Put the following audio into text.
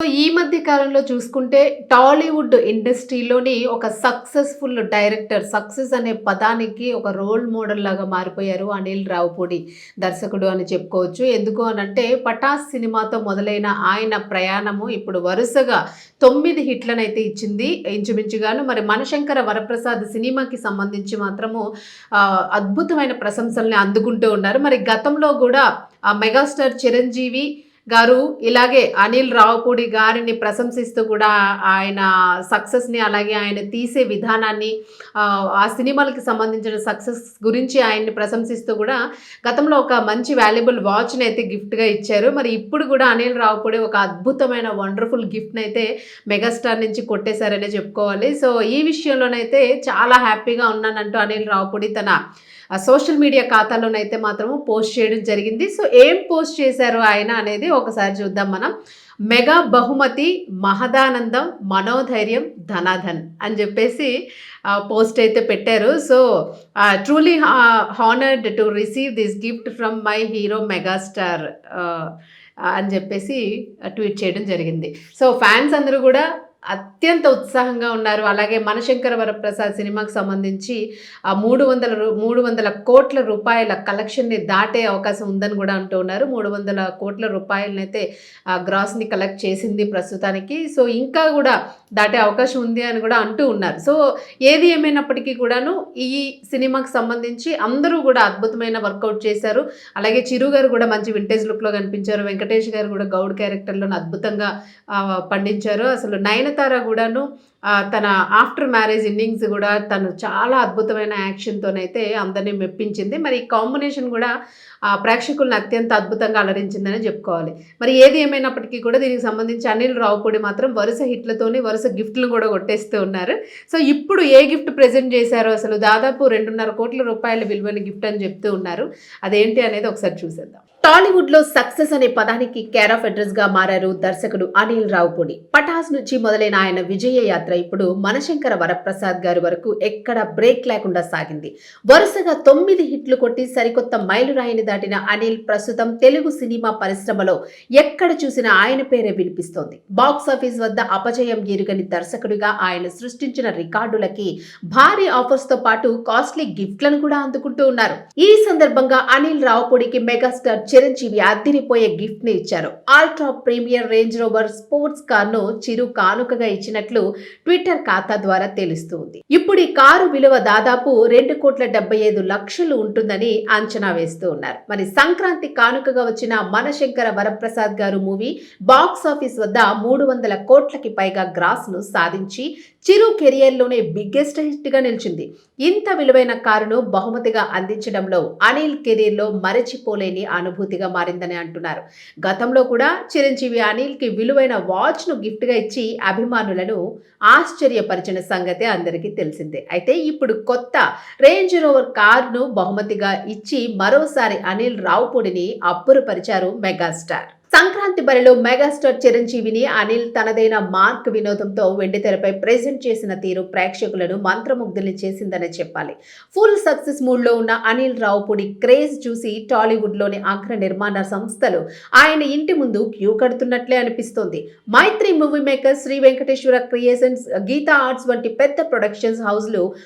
So ఈ మధ్య కాలంలో చూసుకుంటే టాలీవుడ్ ఇండస్ట్రీలోని ఒక సక్సెస్ఫుల్ డైరెక్టర్ సక్సెస్ అనే పదానికి ఒక రోల్ మోడల్ లాగా మారిపోయారు అనిల్ రావుపూడి దర్శకుడు అని చెప్పుకోవచ్చు. ఎందుకు అని అంటే పటాస్ సినిమాతో మొదలైన ఆయన ప్రయాణము ఇప్పుడు వరుసగా తొమ్మిది హిట్లనైతే ఇచ్చింది. ఇంచుమించుగాను మరి మనశంకర వరప్రసాద్ సినిమాకి సంబంధించి మాత్రము అద్భుతమైన ప్రశంసల్ని అందుకుంటూ ఉన్నారు. మరి గతంలో కూడా ఆ మెగాస్టార్ చిరంజీవి గారు ఇలాగే అనిల్ రావుపూడి గారిని ప్రశంసిస్తూ కూడా ఆయన సక్సెస్ని అలాగే ఆయన తీసే విధానాన్ని ఆ, సినిమాలకి సంబంధించిన సక్సెస్ గురించి ఆయన్ని ప్రశంసిస్తూ కూడా గతంలో ఒక మంచి వాల్యుబుల్ వాచ్ని అయితే గిఫ్ట్గా ఇచ్చారు. మరి ఇప్పుడు కూడా అనిల్ రావుపూడి ఒక అద్భుతమైన వండర్ఫుల్ గిఫ్ట్ని అయితే మెగాస్టార్ నుంచి కొట్టేశారనే చెప్పుకోవాలి. సో ఈ విషయంలోనైతే చాలా హ్యాపీగా ఉన్నానంటూ అనిల్ రావుపూడి తన సోషల్ మీడియా ఖాతాలోనైతే మాత్రము పోస్ట్ చేయడం జరిగింది. సో ఏం పోస్ట్ చేశారు ఆయన అనేది ఒకసారి చూద్దాం మనం. మెగా బహుమతి మహదానందం మనోధైర్యం ధనాధన్ అని చెప్పేసి పోస్ట్ అయితే పెట్టారు. So truly honoured to receive this gift from my hero megastar అని చెప్పేసి ట్వీట్ చేయడం జరిగింది. సో ఫ్యాన్స్ అందరూ కూడా అత్యంత ఉత్సాహంగా ఉన్నారు. అలాగే మనశంకర వరప్రసాద్ సినిమాకి సంబంధించి ఆ మూడు వందల రూ- మూడు వందల కోట్ల రూపాయల కలెక్షన్ని దాటే అవకాశం ఉందని కూడా అంటూ ఉన్నారు. మూడు వందల కోట్ల రూపాయలనైతే ఆ గ్రాస్ని కలెక్ట్ చేసింది ప్రస్తుతానికి. సో ఇంకా కూడా దాటే అవకాశం ఉంది అని కూడా అంటూ ఉన్నారు. సో ఏది ఏమైనప్పటికీ కూడాను ఈ సినిమాకి సంబంధించి అందరూ కూడా అద్భుతమైన వర్కౌట్ చేశారు. అలాగే చిరు గారు కూడా మంచి వింటేజ్ లుక్లో కనిపించారు. వెంకటేష్ గారు కూడా గౌడ్ క్యారెక్టర్లో అద్భుతంగా పండించారు. అసలు నైన్ నయనతార కూడాను తన ఆఫ్టర్ మ్యారేజ్ ఇన్నింగ్స్ కూడా తను చాలా అద్భుతమైన యాక్షన్తోనైతే అందరినీ మెప్పించింది. మరి ఈ కాంబినేషన్ కూడా ఆ, ప్రేక్షకులను అత్యంత అద్భుతంగా అలరించిందని చెప్పుకోవాలి. మరి ఏది ఏమైనప్పటికీ కూడా దీనికి సంబంధించి అనిల్ రావుపూడి మాత్రం వరుస హిట్లతోని వరుస గిఫ్ట్లు కూడా కొట్టేస్తూ ఉన్నారు. సో ఇప్పుడు ఏ గిఫ్ట్ ప్రెజెంట్ చేశారో? అసలు దాదాపు రెండున్నర కోట్ల రూపాయల విలువైన గిఫ్ట్ అని చెప్తూ ఉన్నారు. అదేంటి అనేది ఒకసారి చూసేద్దాం. టాలీవుడ్లో సక్సెస్ అనే పదానికి కేర్ ఆఫ్ అడ్రస్గా మారారు దర్శకుడు అనిల్ రావుపూడి. పటాస్ నుంచి మొదలైన ఆయన విజయ యాత్ర ఇప్పుడు మనశంకర వరప్రసాద్ గారి వరకు ఎక్కడ బ్రేక్ లేకుండా సాగింది. వరుసగా తొమ్మిది హిట్లు కొట్టి సరికొత్త మైలురాయిని దాటిన అనిల్ ప్రస్తుతం తెలుగు సినిమా పరిశ్రమలో ఎక్కడ చూసినా ఆయన పేరే వినిపిస్తోంది. బాక్స్ ఆఫీస్ వద్ద అపజయం ఎరుగని దర్శకుడిగా ఆయన సృష్టించిన రికార్డులకి భారీ ఆఫర్స్తో పాటు కాస్ట్లీ గిఫ్ట్లను కూడా అందుకుంటూ ఉన్నారు. ఈ సందర్భంగా అనిల్ రావుపూడికి మెగాస్టార్ చిరంజీవి అద్దిరిపోయే గిఫ్ట్ని ఇచ్చారు. Ultra premier Range Rover sports కార్ను Chiru కానుకగా ఇచ్చినట్లు ట్విట్టర్ ఖాతా ద్వారా తెలుస్తుంది. ఇప్పుడు ఈ కారు విలువ దాదాపు రెండు కోట్ల డెబ్బై ఐదు లక్షలు ఉంటుందని అంచనా వేస్తూ ఉన్నారు. మరి సంక్రాంతి కానుకగా వచ్చిన మనశంకర వరప్రసాద్ గారు మూవీ బాక్స్ ఆఫీస్ వద్ద మూడు వందల కోట్లకి పైగా గ్రాస్ను సాధించి చిరు కెరియర్లోనే బిగ్గెస్ట్ హిట్గా నిలిచింది. ఇంత విలువైన కారును బహుమతిగా అందించడంలో అనిల్ కెరీర్లో మరచిపోలేని అనుభూతి అనుభూతిగా మారిందని అంటున్నారు. గతంలో కూడా చిరంజీవి అనిల్కి విలువైన వాచ్ను గిఫ్ట్గా ఇచ్చి అభిమానులను ఆశ్చర్యపరిచిన సంగతి అందరికీ తెలిసిందే. అయితే ఇప్పుడు కొత్త రేంజ్ రోవర్ కారును బహుమతిగా ఇచ్చి మరోసారి అనిల్ రావుపూడిని అబ్బురపరిచారు మెగాస్టార్. సంక్రాంతి బరిలో మెగాస్టార్ చిరంజీవిని అనిల్ తనదైన మార్క్ వినోదంతో వెండితెరపై ప్రెజెంట్ చేసిన తీరు ప్రేక్షకులను మంత్రముగ్ధుల్ని చేసిందనే చెప్పాలి. ఫుల్ సక్సెస్ మూడ్లో ఉన్న అనిల్ రావుపూడి క్రేజ్ చూసి టాలీవుడ్లోని అగ్ర నిర్మాణ సంస్థలు ఆయన ఇంటి ముందు క్యూ కడుతున్నట్లే అనిపిస్తోంది. Mythri movie maker Sri Venkateswara creations Geetha arts వంటి పెద్ద ప్రొడక్షన్స్ హౌస్లు